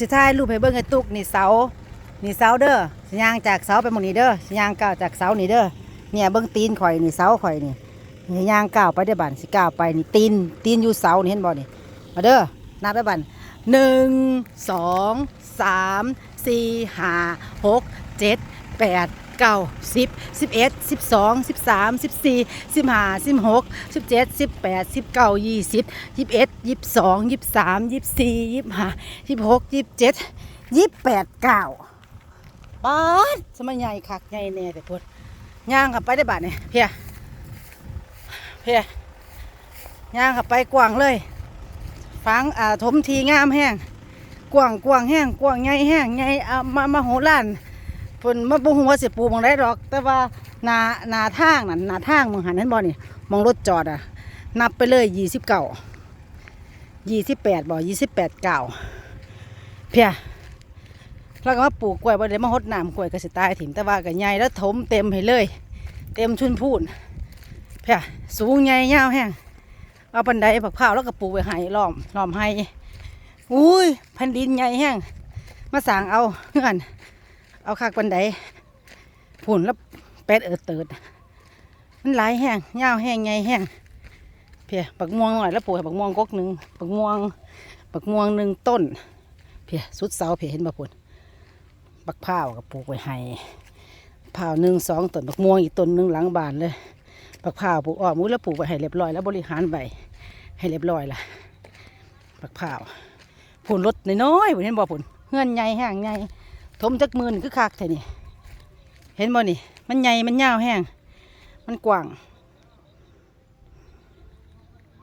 สิท้ายรูปให้เบิ่งไอ้ตุกนี่เสา นี่เสาเด้อสิยางจากเสาไปหมองนี้เด้อสิยางก้าวจากเสานี่เด้อ เนี่ยเบิ่งตีนข่อยนี่เสาข่อยนี่นี่ยางก้าวไปได้บันสิก้าวไปนี่ตีนตีนอยู่เสานี่เห็นบ่นี่ มาเด้อ นับได้บันหนึ่งสองสามสี่ห้าหกเจ็ดแปด เก้าสิบสิบเอ็ดสิบสองสิบสามสิบสี่สิบห้าสิบหกสิบเจ็ดสิบแปดสิบเก้ายี่สิบยี่สิบเอ็ดยี่สิบสองยี่สิบสามยี่สิบสี่ยี่สิบห้ายี่สิบหกยี่สิบเจ็ดยี่สิบแปดเก้าป๊าดสมัยใหญ่คักใหญ่แน่แต่พูดย่างขับไปได้บาทเนี่ยเพียเพียย่างขับไปกว้างเลยฟังอ่าถมทีงามแห้งกว้างกว้างแห้งกว้างใหญ่แห้งใหญ่อ่ามามาโหฬารเพิ่นมาบ่ฮู้ว่าสิปลูกหมองได้ดอก แต่ว่าหนาหนาทางนั่นหนาทางหมองหันเห็นบ่นี่หมองรถจอดอะ นับไปเลยยี่สิบเก้ายี่สิบแปดบ่ยี่สิบแปดเก้าเพียแล้วก็มาปลูกกล้วยบ่ได้มาหดน้ำกล้วยก็สิตายถิ่มแต่ว่าก็ใหญ่แล้วถมเต็มให้เลย เต็มชุนพูนเพียสูงใหญ่ยาวแห้งเอาบันไดผักเผาวแล้วก็ปลูกไว้ให้ล้อมล้อมให้อุ้ยแผ่นดินใหญ่แห้งมาสั่งเอาเพื่อน เอาคักบันไดผุนแล้วเป็ดเออเติดมันหลายแห้งยาวแห้งใหญ่แห้งเพียบักม่วงหน่อยแล้วปลูกบักม่วงกกหนึ่งบักม่วงบักม่วงหนึ่งต้น เพียสุดเสาเพียเห็นบ่พุ่นบักพร้าวก็ปลูกไว้ให้พร้าวหนึ่งสองต้นบักม่วงอีกต้นหนึ่งหลังบานเลยบักพร้าวปลูกอ้อมุ้ยแล้วปลูกไว้ให้เรียบร้อยแล้วบริหารไว้ให้เรียบร้อยละบักพร้าวพุ่นรถน้อยๆพุ่นเห็นบ่พุ่นเงื่อนใหญ่แห้งใหญ่ ถมจักมือนี่คือคักแท่นี่เห็นบ่นี่ มันใหญ่มันยาวแห้งมันกว้าง